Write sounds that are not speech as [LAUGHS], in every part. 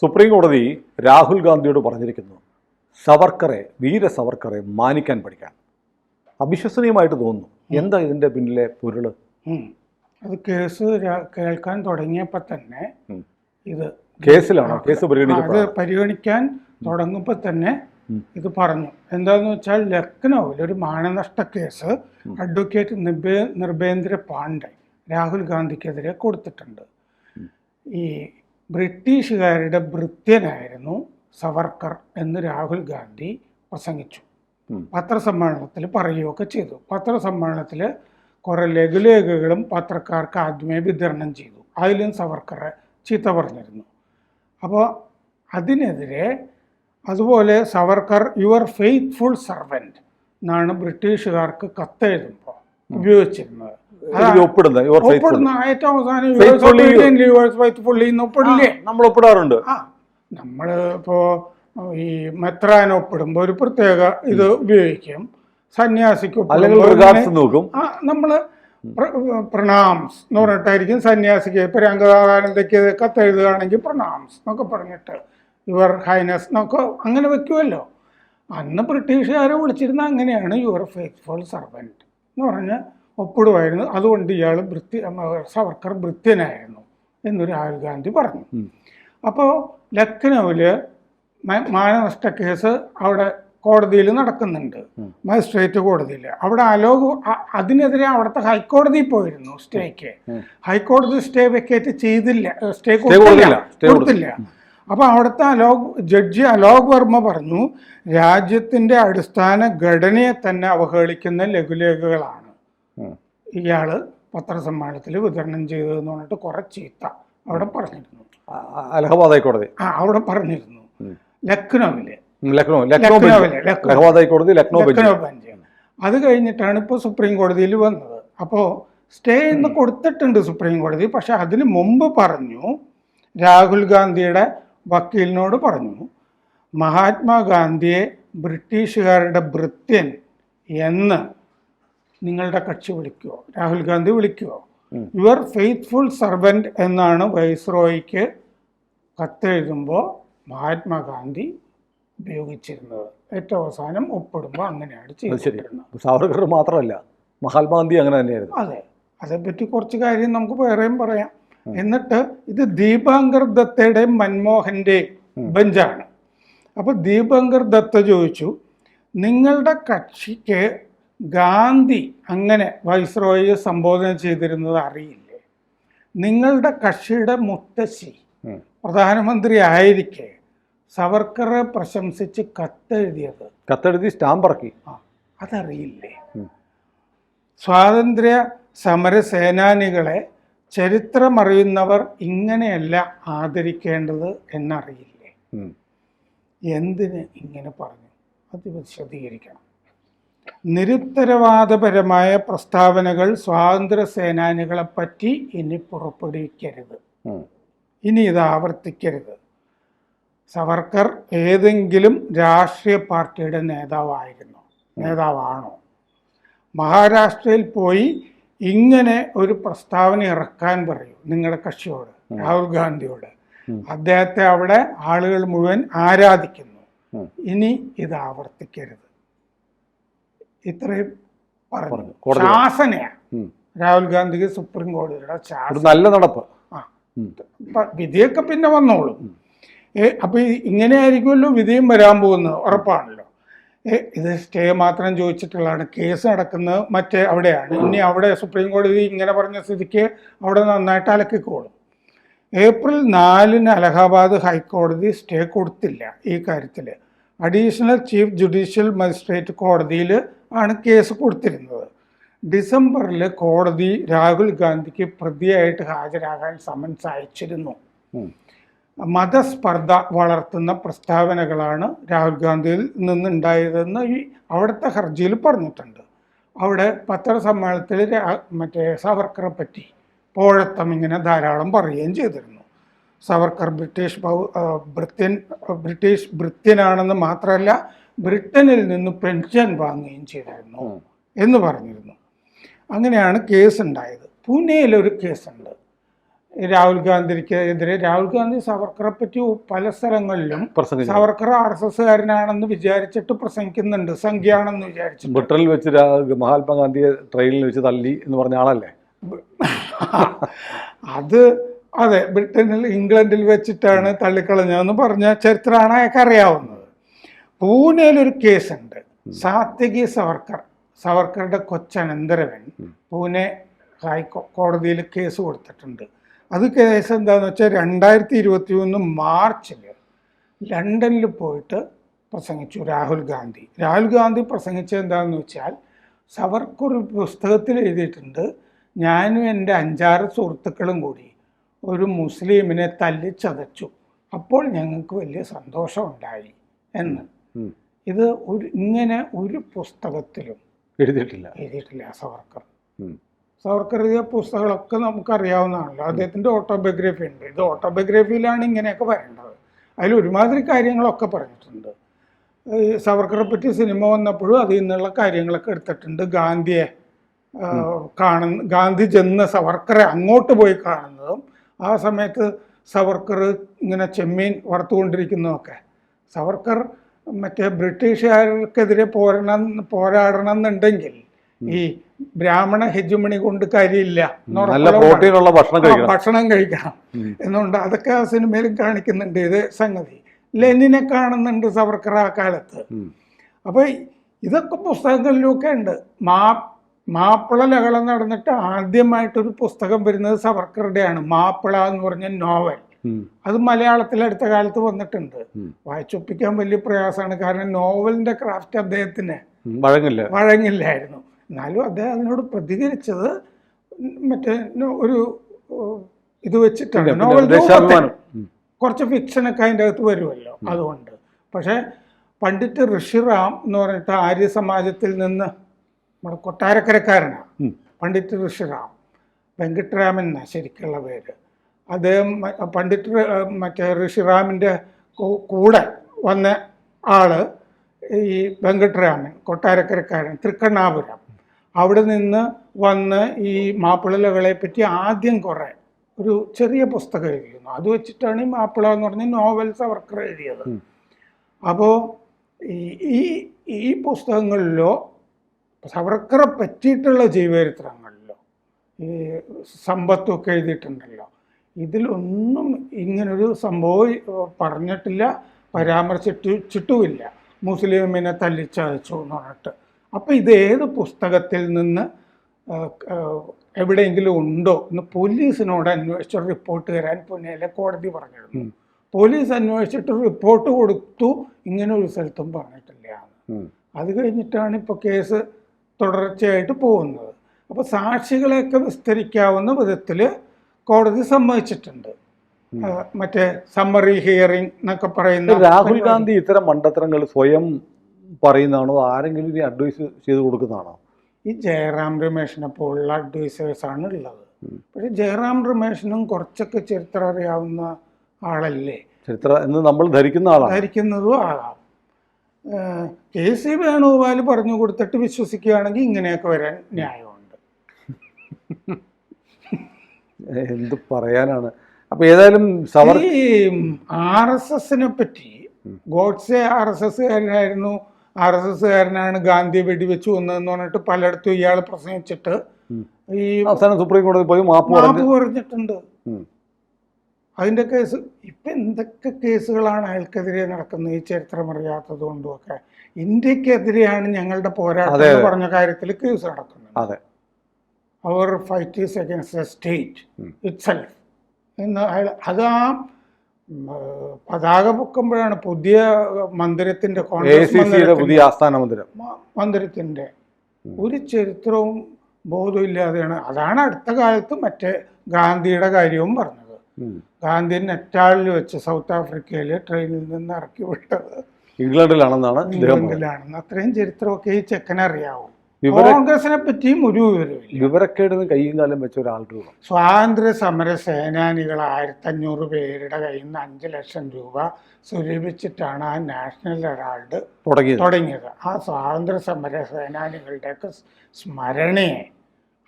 Supreme കോടതി രാഹുൽ ഗാന്ധിയോട് പറഞ്ഞിരിക്കുന്നു സവർക്കറെ വീര സവർക്കറെ മാനിക്കാൻ പഠിക്കാൻ. അവിശ്വസനീയമായിട്ട് തോന്നുന്നു. എന്താ ഇതിന്റെ പിന്നിലെ പൊരുൾ? അത് കേസ് കേൾക്കാൻ തുടങ്ങിയപ്പോൾ തന്നെ ഇത് കേസിലാണോ? കേസ് അത് പരിഗണിക്കാൻ തുടങ്ങുമ്പോൾ തന്നെ ഇത് പറഞ്ഞു. എന്താന്ന് വെച്ചാൽ ലക്നൌവിൽ ഒരു മാനനഷ്ട കേസ് അഡ്വക്കേറ്റ് നിർഭേ നിർഭേന്ദ്ര പാണ്ഡെ രാഹുൽ ഗാന്ധിക്കെതിരെ കൊടുത്തിട്ടുണ്ട്. ഈ ബ്രിട്ടീഷുകാരുടെ ഭൃത്യനായിരുന്നു സവർക്കർ എന്ന് രാഹുൽ ഗാന്ധി പ്രസംഗിച്ചു. പത്രസമ്മേളനത്തിൽ പറയുകയൊക്കെ ചെയ്തു. പത്രസമ്മേളനത്തിൽ കുറേ ലഘുലേഖകളും പത്രക്കാർക്ക് ആദ്യമേ വിതരണം ചെയ്തു. അതിലും സവർക്കറെ ചീത്ത പറഞ്ഞിരുന്നു. അപ്പോൾ അതിനെതിരെ അതുപോലെ സവർക്കർ യുവർ ഫെയ്ത്ത്ഫുൾ സർവന്റ് എന്നാണ് ബ്രിട്ടീഷുകാർക്ക് കത്തെഴുതുമ്പോൾ ഉപയോഗിച്ചിരുന്നത്. ഒപ്പിടുന്നത് യുവർ ഏറ്റവും അവസാനം ഒപ്പിടില്ലേ? നമ്മൾ ഒപ്പിടാറുണ്ട്. നമ്മൾ ഇപ്പോ ഈ മെത്രാൻ ഒപ്പിടുമ്പോൾ ഒരു പ്രത്യേക ഇത് ഉപയോഗിക്കും. സന്യാസിക്ക് നോക്കും. നമ്മൾ പ്രണാംസ് എന്ന് പറഞ്ഞിട്ടായിരിക്കും സന്യാസിക്ക് ഇപ്പം കത്ത് കത്തെഴുതുകയാണെങ്കിൽ പ്രണാംസ് എന്നൊക്കെ പറഞ്ഞിട്ട് യുവർ ഹൈനസ് എന്നൊക്കെ അങ്ങനെ വെക്കുമല്ലോ അന്ന് ബ്രിട്ടീഷുകാരെ വിളിച്ചിരുന്ന അങ്ങനെയാണ് യുവർ ഫെയ്ത്ത്ഫുൾ സർവന്റ് എന്ന് പറഞ്ഞ് ഒപ്പിടുമായിരുന്നു. അതുകൊണ്ട് ഇയാൾ ഭൃത്യ സവർക്കർ ഭൃത്യനായിരുന്നു എന്നൊരു രാഹുൽ ഗാന്ധി പറഞ്ഞു അപ്പോൾ ലക്നൗവിൽ മാനനഷ്ട കേസ് അവിടെ കോടതിയിൽ നടക്കുന്നുണ്ട്. മജിസ്ട്രേറ്റ് കോടതിയിൽ. അവിടെ അലോക് അതിനെതിരെ അവിടുത്തെ ഹൈക്കോടതിയിൽ പോയിരുന്നു സ്റ്റേക്ക്. ഹൈക്കോടതി സ്റ്റേ വെക്കേറ്റ് ചെയ്തില്ല. സ്റ്റേ കൊടുത്തില്ല. കൊടുത്തില്ല. അപ്പോൾ അവിടുത്തെ അലോക് ജഡ്ജി അലോക് വർമ്മ പറഞ്ഞു രാജ്യത്തിന്റെ അടിസ്ഥാന ഘടനയെ തന്നെ അവഹേളിക്കുന്ന ലഘുലേഖകളാണ്. ഇയാൾ പത്രസമ്മേളനത്തിൽ വിതരണം ചെയ്തു എന്ന് പറഞ്ഞിട്ട് കുറെ ചീത്ത അവിടെ പറഞ്ഞിരുന്നു. അലഹബാദ് ഹൈക്കോടതി? ആ അവിടെ പറഞ്ഞിരുന്നു. ലക്നൌവിൽ. ലക്നോ ഹൈക്കോടതി ലക്നൗ ബെഞ്ച്. അത് കഴിഞ്ഞിട്ടാണ് ഇപ്പോൾ സുപ്രീം കോടതിയിൽ വന്നത്. അപ്പോൾ സ്റ്റേ എന്ന് കൊടുത്തിട്ടുണ്ട് സുപ്രീം കോടതി പക്ഷെ അതിന് മുമ്പ് പറഞ്ഞു രാഹുൽ ഗാന്ധിയുടെ വക്കീലിനോട് പറഞ്ഞു മഹാത്മാഗാന്ധിയെ ബ്രിട്ടീഷുകാരുടെ ഭൃത്യൻ എന്ന് നിങ്ങളുടെ കക്ഷി വിളിക്കുമോ രാഹുൽ ഗാന്ധി വിളിക്കുമോ യുവർ ഫെയ്ത്ത്ഫുൾ സർവന്റ് എന്നാണ് വൈസ്രോയിക്ക് കത്തെഴുതുമ്പോൾ മഹാത്മാഗാന്ധി ഉപയോഗിച്ചിരുന്നത്. ഏറ്റവും അവസാനം ഒപ്പിടുമ്പോൾ അങ്ങനെയാണ് ചെയ്തിരുന്നത് സാവർക്കർ മാത്രമല്ല മഹാത്മാഗാന്ധി അങ്ങനെ തന്നെയായിരുന്നു. അതെ. അതേപ്പറ്റി കുറച്ച് കാര്യം നമുക്ക് വേറെയും പറയാം. എന്നിട്ട് ഇത് ദീപാങ്കർ ദത്തയുടെയും മൻമോഹന്റെയും ബെഞ്ചാണ്. അപ്പോൾ ദീപങ്കർ ദത്ത ചോദിച്ചു നിങ്ങളുടെ കക്ഷിക്ക് ഗാന്ധി അങ്ങനെ വൈസ്രോയെ സംബോധന ചെയ്തിരുന്നത് അറിയില്ലേ? നിങ്ങളുടെ കക്ഷിയുടെ മുത്തശ്ശി പ്രധാനമന്ത്രി ആയിരിക്കെ സവർക്കറെ പ്രശംസിച്ച് കത്തെഴുതിയത്. കത്തെഴുതി സ്റ്റാമ്പ് ഇറക്കി ആ, അതറിയില്ലേ? സ്വാതന്ത്ര്യ സമര സേനാനികളെ ചരിത്രമറിയുന്നവർ ഇങ്ങനെയല്ല ആദരിക്കേണ്ടത് എന്നറിയില്ലേ. എന്തിന് ഇങ്ങനെ പറഞ്ഞു? അത് വിശദീകരിക്കണം. നിരുത്തരവാദപരമായ പ്രസ്താവനകൾ സ്വാതന്ത്ര്യ സേനാനികളെ പറ്റി ഇനി പുറപ്പെടുവിക്കരുത്. ഇനി ഇത് ആവർത്തിക്കരുത്. സവർക്കർ ഏതെങ്കിലും രാഷ്ട്രീയ പാർട്ടിയുടെ നേതാവായിരുന്നു. നേതാവാണോ? മഹാരാഷ്ട്രയിൽ പോയി ഇങ്ങനെ ഒരു പ്രസ്താവന ഇറക്കാൻ പറയൂ നിങ്ങളുടെ കക്ഷിയോട് രാഹുൽ ഗാന്ധിയോട്. അദ്ദേഹത്തെ അവിടെ ആളുകൾ മുഴുവൻ ആരാധിക്കുന്നു. ഇനി ഇത് ആവർത്തിക്കരുത്. ഇത്രയും പറഞ്ഞു. ശാസനയാണ് രാഹുൽ ഗാന്ധിക്ക് സുപ്രീം കോടതിയുടെ ശാസന. നല്ല നടപ്പ്. ആ. വിധിയൊക്കെ പിന്നെ വന്നോളും. അപ്പൊ ഇങ്ങനെയായിരിക്കുമല്ലോ വിധിയും വരാൻ പോകുന്നത്. ഉറപ്പാണല്ലോ. ഇത് സ്റ്റേ മാത്രം ചോദിച്ചിട്ടുള്ളതാണ്. കേസ് നടക്കുന്നത് മറ്റേ അവിടെയാണ്. ഇനി അവിടെ സുപ്രീം കോടതി ഇങ്ങനെ പറഞ്ഞ സ്ഥിതിക്ക് അവിടെ നന്നായിട്ട് അലക്കിക്കോളും. ഏപ്രിൽ നാലിന് അലഹാബാദ് ഹൈക്കോടതി സ്റ്റേ കൊടുത്തില്ല ഈ കാര്യത്തിൽ അഡീഷണൽ ചീഫ് ജുഡീഷ്യൽ മജിസ്ട്രേറ്റ് കോടതിയിൽ ആണ് കേസ് കൊടുത്തിരുന്നത്. ഡിസംബറിൽ കോടതി രാഹുൽ ഗാന്ധിക്ക് പ്രതിയായിട്ട് ഹാജരാകാൻ സമൻസ് അയച്ചിരുന്നു. മതസ്പർദ്ധ വളർത്തുന്ന പ്രസ്താവനകളാണ് രാഹുൽ ഗാന്ധിയിൽ നിന്നുണ്ടായതെന്ന് ഈ അവിടുത്തെ ഹർജിയിൽ പറഞ്ഞിട്ടുണ്ട്. അവിടെ പത്രസമ്മേളനത്തിൽ മറ്റേ സവർക്കറെ പറ്റി പോഴത്തം ഇങ്ങനെ ധാരാളം പറയുകയും ചെയ്തിരുന്നു. സവർക്കർ ബ്രിട്ടീഷ് പൗ ബ്രിത്യൻ ബ്രിട്ടീഷ് ബ്രിത്യനാണെന്ന് മാത്രമല്ല ബ്രിട്ടനിൽ നിന്ന് പെൻഷൻ വാങ്ങുകയും ചെയ്തിരുന്നു എന്ന് പറഞ്ഞിരുന്നു. അങ്ങനെയാണ് കേസ് ഉണ്ടായത് പൂനെയിലൊരു കേസുണ്ട്. രാഹുൽ ഗാന്ധിക്കെതിരെ രാഹുൽ ഗാന്ധി സവർക്കറെ പറ്റി പല സ്ഥലങ്ങളിലും സവർക്കർ ആർ എസ് എസ്സുകാരനാണെന്ന് വിചാരിച്ചിട്ട് പ്രസംഗിക്കുന്നുണ്ട്. സംഖ്യയാണെന്ന് വിചാരിച്ചു ബ്രിട്ടനിൽ വെച്ച് മഹാത്മാഗാന്ധിയെ ട്രെയിനിൽ വെച്ച് തല്ലി എന്ന് പറഞ്ഞ ആളല്ലേ? [LAUGHS] അത് അതെ ബ്രിട്ടനിൽ ഇംഗ്ലണ്ടിൽ വെച്ചിട്ടാണ് തള്ളിക്കളഞ്ഞതെന്ന് പറഞ്ഞ ചരിത്രമാണ് അയാൾക്ക് അറിയാവുന്നത്. പൂനെയിലൊരു കേസുണ്ട്. സാത്വികി സവർക്കർ സവർക്കറുടെ കൊച്ചനന്തരവൻ പൂനെ ഹൈ കോടതിയിൽ കേസ് കൊടുത്തിട്ടുണ്ട്. അത് കേസ് എന്താണെന്ന് വെച്ചാൽ രണ്ടായിരത്തി ഇരുപത്തി ഒന്ന് മാർച്ചിൽ ലണ്ടനിൽ പോയിട്ട് പ്രസംഗിച്ചു രാഹുൽ ഗാന്ധി. രാഹുൽ ഗാന്ധി പ്രസംഗിച്ചത് എന്താണെന്ന് വെച്ചാൽ സവർക്കർ ഒരു പുസ്തകത്തിൽ എഴുതിയിട്ടുണ്ട് ഞാനും എന്റെ അഞ്ചാറ് സുഹൃത്തുക്കളും കൂടി ഒരു മുസ്ലിമിനെ തല്ലിച്ചതച്ചു. അപ്പോൾ ഞങ്ങൾക്ക് വലിയ സന്തോഷമുണ്ടായി എന്ന്. ഇത് ഒരു ഇങ്ങനെ ഒരു പുസ്തകത്തിലും എഴുതിയിട്ടില്ല. എഴുതിയിട്ടില്ല സവർക്കർ. സവർക്കർ എഴുതിയ പുസ്തകങ്ങളൊക്കെ നമുക്കറിയാവുന്നതാണല്ലോ. അദ്ദേഹത്തിന്റെ ഓട്ടോബയോഗ്രഫി ഉണ്ട്. ഇത് ഓട്ടോബയോഗ്രഫിയിലാണ് ഇങ്ങനെയൊക്കെ വരേണ്ടത്. അതിൽ ഒരുമാതിരി കാര്യങ്ങളൊക്കെ പറഞ്ഞിട്ടുണ്ട്. സവർക്കറെ പറ്റി സിനിമ വന്നപ്പോഴും അതിൽ നിന്നുള്ള കാര്യങ്ങളൊക്കെ എടുത്തിട്ടുണ്ട്. ഗാന്ധിയെ കാണ കാണുന്ന ഗാന്ധി ചെന്ന് സവർക്കറെ അങ്ങോട്ട് പോയി കാണുന്നതും ആ സമയത്ത് സവർക്കർ ഇങ്ങനെ ചെമ്മീൻ വറുത്തുകൊണ്ടിരിക്കുന്നതൊക്കെ. സവർക്കർ മറ്റേ ബ്രിട്ടീഷുകാർക്കെതിരെ പോരണം പോരാടണം എന്നുണ്ടെങ്കിൽ ഈ ബ്രാഹ്മണ ഹെജുമണി കൊണ്ട് കാര്യമില്ല. പ്രോട്ടീനുള്ള ഭക്ഷണം കഴിക്കണം. ഭക്ഷണം കഴിക്കണം. ഉം. എന്നുണ്ട്. അതൊക്കെ ആ സിനിമയിലും കാണിക്കുന്നുണ്ട്. ഇത് സംഗതി. ലെനിനെ കാണുന്നുണ്ട് സവർക്കർ ആ കാലത്ത്. അപ്പൊ ഇതൊക്കെ പുസ്തകങ്ങളിലൊക്കെ ഉണ്ട്. മാ മാപ്പിള ലഹളം നടന്നിട്ട് ആദ്യമായിട്ടൊരു പുസ്തകം വരുന്നത് സവർക്കറുടെയാണ്. മാപ്പിള എന്ന് പറഞ്ഞ നോവൽ. അത് മലയാളത്തിൽ അടുത്ത കാലത്ത് വന്നിട്ടുണ്ട്. വായിച്ചൊപ്പിക്കാൻ വലിയ പ്രയാസമാണ്. കാരണം നോവലിന്റെ ക്രാഫ്റ്റ് അദ്ദേഹത്തിന് വഴങ്ങില്ല. വഴങ്ങില്ലായിരുന്നു. എന്നാലും അദ്ദേഹം അതിനോട് പ്രതികരിച്ചത് മറ്റേ ഒരു ഇത് വെച്ചിട്ടാണ്. നോവൽ. കുറച്ച് ഫിക്ഷനൊക്കെ അതിന്റെ അകത്ത് വരുമല്ലോ. അതുകൊണ്ട്. പക്ഷേ പണ്ഡിറ്റ് ഋഷിറാം എന്ന് പറഞ്ഞിട്ട് ആര്യ സമാജത്തിൽ നിന്ന് നമ്മുടെ കൊട്ടാരക്കരക്കാരനാണ്. പണ്ഡിറ്റ് ഋഷിറാം വെങ്കട്ടരാമൻ എന്നാണ് ശരിക്കുള്ള പേര്. അദ്ദേഹം പണ്ഡിറ്റ് മറ്റേ ഋഷിറാമിന്റെ കൂടെ വന്ന ആൾ ഈ വെങ്കട്ടരാമൻ കൊട്ടാരക്കരക്കാരൻ തൃക്കണ്ണാപുരം. അവിടെ നിന്ന് വന്ന് ഈ മാപ്പിളകളെ പറ്റി ആദ്യം കുറേ ഒരു ചെറിയ പുസ്തകം എഴുതിയിരുന്നു അത് വെച്ചിട്ടാണ് ഈ മാപ്പിള എന്ന് പറഞ്ഞ നോവൽസ് അവർക്ക് എഴുതിയത്. അപ്പോൾ ഈ ഈ പുസ്തകങ്ങളിലോ സവർക്കറെ പറ്റിയിട്ടുള്ള ജീവചരിത്രങ്ങളിലോ ഈ സമ്പത്തൊക്കെ എഴുതിയിട്ടുണ്ടല്ലോ. ഇതിലൊന്നും ഇങ്ങനൊരു സംഭവം പറഞ്ഞിട്ടില്ല പരാമർശിച്ചിട്ടുമില്ല. മുസ്ലിമിനെ തല്ലിച്ചതച്ചു എന്ന് പറഞ്ഞിട്ട്. അപ്പം ഇത് ഏത് പുസ്തകത്തിൽ നിന്ന് എവിടെയെങ്കിലും ഉണ്ടോ എന്ന് പോലീസിനോട് അന്വേഷിച്ച റിപ്പോർട്ട് തരാൻ പുനേലെ കോടതി പറഞ്ഞിരുന്നു. പോലീസ് അന്വേഷിച്ചിട്ട് റിപ്പോർട്ട് കൊടുത്തു ഇങ്ങനെ ഒരു സ്ഥലത്തും പറഞ്ഞിട്ടില്ല എന്ന്. അത് കഴിഞ്ഞിട്ടാണ് ഇപ്പോൾ കേസ് തുടർച്ചയായിട്ട് പോകുന്നത്. അപ്പോൾ സാക്ഷികളെയൊക്കെ വിസ്തരിക്കാവുന്ന വിധത്തിൽ കോടതി സമ്മതിച്ചിട്ടുണ്ട്. മറ്റേ സമ്മറി ഹിയറിംഗ് എന്നൊക്കെ പറയുന്ന രാഹുൽ ഗാന്ധി ഇത്തരം മണ്ടത്തരങ്ങൾ സ്വയം പറയുന്നതാണോ? ആരെങ്കിലും ഇനി അഡ്വൈസ് ചെയ്ത് കൊടുക്കുന്നതാണോ? ഈ ജയറാം രമേഷിനെ പോലുള്ള ആണ് ഉള്ളത്. പക്ഷേ ജയറാം രമേഷിനും കുറച്ചൊക്കെ ചരിത്രം അറിയാവുന്ന ആളല്ലേ? ചരിത്ര എന്ന് നമ്മൾ ധരിക്കുന്ന ആളാണ്. ധരിക്കുന്നതും ആകാം ഏഹ് കെ സി വേണുഗോപാൽ പറഞ്ഞു കൊടുത്തിട്ട് വിശ്വസിക്കുകയാണെങ്കിൽ ഇങ്ങനെയൊക്കെ വരാൻ ന്യായമുണ്ട്. [LAUGHS] എന്ത് പറയാനാണ്? അപ്പൊ ഏതായാലും സവർ ഈ ആർ എസ് എസിനെ പറ്റി ഗോഡ്സെ ആർ എസ് എസ്കാരനായിരുന്നു. ആർ എസ് എസ്കാരനാണ് ഗാന്ധി വെടിവെച്ച് കൊന്നതെന്ന് പറഞ്ഞിട്ട് പലയിടത്തും ഇയാൾ പ്രസംഗിച്ചിട്ട് ഈ അവസാനം സുപ്രീം കോടതി പോയി മാപ്പ് മാപ്പ് പറഞ്ഞിട്ടുണ്ട്. അതിന്റെ കേസ് ഇപ്പൊ എന്തൊക്കെ കേസുകളാണ് അയാൾക്കെതിരെ നടക്കുന്നത്? ഈ ചരിത്രം അറിയാത്തത് കൊണ്ടുമൊക്കെ ഇന്ത്യക്കെതിരെയാണ് ഞങ്ങളുടെ പോരാട്ടം പറഞ്ഞ കാര്യത്തിൽ കേസ് നടക്കുന്നത്. അതെ. അവർ fight is against the state. Itself എന്ന് അയാൾ അത് ആ പതാക പൊക്കുമ്പോഴാണ് പുതിയ മന്ദിരത്തിന്റെ പുതിയ ആസ്ഥാന മന്ദിരം. മന്ദിരത്തിന്റെ ഒരു ചരിത്രവും ബോധമില്ലാതെയാണ് അതാണ് അടുത്ത കാലത്ത് മറ്റേ ഗാന്ധിയുടെ കാര്യവും പറഞ്ഞത്. ഗാന്ധി നെറ്റാളിൽ വെച്ച് സൗത്ത് ആഫ്രിക്കയിൽ ട്രെയിനിൽ നിന്ന് ഇറക്കി വിട്ടത്. ഇംഗ്ലണ്ടിലാണെന്നാണ്. ഇംഗ്ലണ്ടിലാണെന്ന്. അത്രയും ചരിത്രമൊക്കെ ഈ ചെക്കനെ അറിയാവൂ വിവര കോൺഗ്രസിനെ പറ്റിയും ഒരു വിവരക്കേടിന് കൈയും കാലം വെച്ച ഒരാൾ രൂപ. സ്വാതന്ത്ര്യ സമര സേനാനികൾ ആയിരത്തഞ്ഞൂറ് പേരുടെ കയ്യിൽ നിന്ന് അഞ്ച് ലക്ഷം രൂപ സ്വരൂപിച്ചിട്ടാണ് ആ നാഷണൽ ഹെറാൾഡ് തുടങ്ങിയത്. തുടങ്ങിയത്. ആ സ്വാതന്ത്ര്യ സമര സേനാനികളുടെയൊക്കെ സ്മരണയെ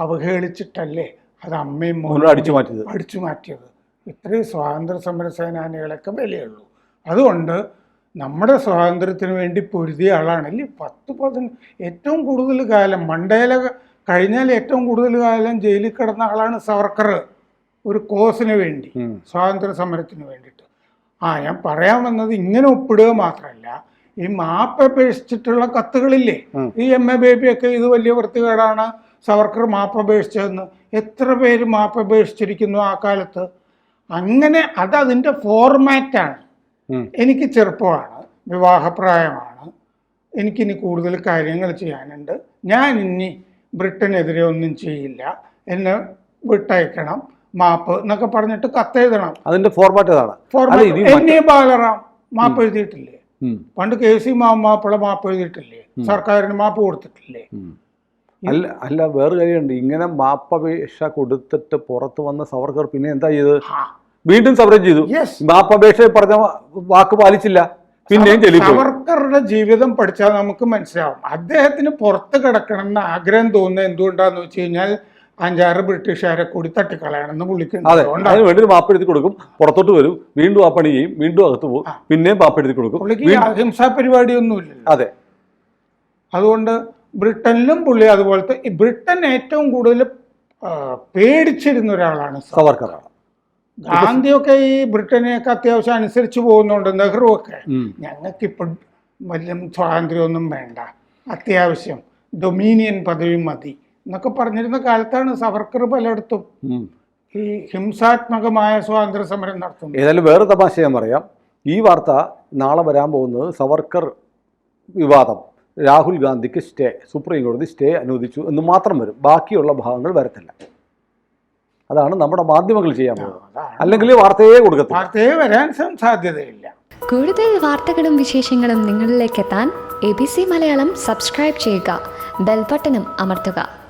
അവഹേളിച്ചിട്ടല്ലേ അത് അമ്മയും മോനും അടിച്ചു മാറ്റിയത്. അടിച്ചു മാറ്റിയത്. ഇത്രയും സ്വാതന്ത്ര്യ സമര സേനാനികളൊക്കെ വിലയുള്ളൂ. അതുകൊണ്ട് നമ്മുടെ സ്വാതന്ത്ര്യത്തിന് വേണ്ടി പൊരുതിയ ആളാണ്. അല്ലേ? പത്ത് പതിന ഏറ്റവും കൂടുതൽ കാലം മണ്ടേല കഴിഞ്ഞാൽ ഏറ്റവും കൂടുതൽ കാലം ജയിലിൽ കിടന്ന ആളാണ് സവർക്കർ. ഒരു കോസിന് വേണ്ടി. സ്വാതന്ത്ര്യ സമരത്തിന് വേണ്ടിയിട്ട്. ആ ഞാൻ പറയാൻ വന്നത് ഇങ്ങനെ ഒപ്പിടുക മാത്രമല്ല ഈ മാപ്പ് അപേക്ഷിച്ചിട്ടുള്ള കത്തുകളില്ലേ? ഈ എം എ ബേബിയൊക്കെ ഇത് വലിയ വൃത്തികേടാണ് സവർക്കർ മാപ്പ് അപേക്ഷിച്ചതെന്ന്. എത്ര പേര് മാപ്പ് അപേക്ഷിച്ചിരിക്കുന്നു ആ കാലത്ത്? അങ്ങനെ അത് അതിന്റെ ഫോർമാറ്റാണ്. എനിക്ക് ചെറുപ്പമാണ് വിവാഹപ്രായമാണ്. എനിക്കിനി കൂടുതൽ കാര്യങ്ങൾ ചെയ്യാനുണ്ട്. ഞാൻ ഇനി ബ്രിട്ടനെതിരെ ഒന്നും ചെയ്യില്ല. എന്നെ വിട്ടയക്കണം മാപ്പ് എന്നൊക്കെ പറഞ്ഞിട്ട് കത്തെഴുതണം. അതിന്റെ ഫോർമാറ്റ് എന്നെ അല്ല, ഫോർമാറ്റ് ഇനി എൻ എ ബാലറാം മാപ്പ് എഴുതിയിട്ടില്ലേ? പണ്ട് കെ സി മാപ്പിള മാപ്പ് എഴുതിയിട്ടില്ലേ? സർക്കാരിന് മാപ്പ് കൊടുത്തിട്ടില്ലേ? അല്ല അല്ല വേറെ കാര്യമുണ്ട്. ഇങ്ങനെ മാപ്പപേക്ഷ കൊടുത്തിട്ട് പുറത്ത് വന്ന സവർക്കർ പിന്നെ എന്താ ചെയ്തത്? ആ വീണ്ടും സമരം ചെയ്തു. മാപ്പപേക്ഷ പറഞ്ഞ വാക്ക് പാലിച്ചില്ല. പിന്നെയും സവർക്കറുടെ ജീവിതം പഠിച്ചാൽ നമുക്ക് മനസ്സിലാവും. അദ്ദേഹത്തിന് പുറത്ത് കിടക്കണം എന്ന് ആഗ്രഹം തോന്നുന്നത് എന്തുകൊണ്ടാന്ന് വെച്ച് കഴിഞ്ഞാൽ അഞ്ചാറ് ബ്രിട്ടീഷുകാരെ കൂടി തട്ടിക്കളയണമെന്ന് അതെ. വിളിക്കുന്നത് അതിന് വേണ്ടി മാപ്പെടുത്തി കൊടുക്കും. പുറത്തോട്ട് വരും. വീണ്ടും ആ പണി ചെയ്യും. വീണ്ടും അകത്ത് പോകും. പിന്നെയും മാപ്പ് എഴുതി കൊടുക്കും. അഹിംസാ പരിപാടിയൊന്നുമില്ല. അതെ. അതുകൊണ്ട് ബ്രിട്ടനിലും പുള്ളി അതുപോലത്തെ ബ്രിട്ടൻ ഏറ്റവും കൂടുതൽ പേടിച്ചിരുന്ന ഒരാളാണ്. സവർക്കറാണ്. ഗാന്ധിയൊക്കെ ഈ ബ്രിട്ടനെയൊക്കെ അത്യാവശ്യം അനുസരിച്ച് പോകുന്നുണ്ട് നെഹ്റു ഒക്കെ ഉം. ഞങ്ങൾക്കിപ്പോൾ വലിയ സ്വാതന്ത്ര്യമൊന്നും വേണ്ട. അത്യാവശ്യം ഡൊമീനിയൻ പദവി മതി എന്നൊക്കെ പറഞ്ഞിരുന്ന കാലത്താണ് സവർക്കർ പലയിടത്തും. ഈ ഹിംസാത്മകമായ സ്വാതന്ത്ര്യ സമരം നടത്തുന്നത്. ഏതായാലും വേറെ തമാശ ഞാൻ പറയാം. ഈ വാർത്ത നാളെ വരാൻ പോകുന്നത് സവർക്കർ വിവാദം. രാഹുൽ ഗാന്ധിക്ക് സ്റ്റേ സുപ്രീം കോടതി സ്റ്റേ അനുവദിച്ചു എന്ന് മാത്രം വരും. ബാക്കിയുള്ള ഭാഗങ്ങൾ വരത്തില്ല. അതാണ് നമ്മുടെ മാധ്യമങ്ങൾ ചെയ്യാൻ പോകുന്നത്. അല്ലെങ്കിൽ വാർത്തയെ കൊടുക്കത്തില്ല. വാർത്തയെ വരാൻ സാധ്യതയില്ല. കൂടുതൽ വാർത്തകളും വിശേഷങ്ങളും നിങ്ങളിലേക്ക് എത്താൻ A B C Malayalam subscribe ചെയ്യുക. ബെൽബട്ടനും അമർത്തുക.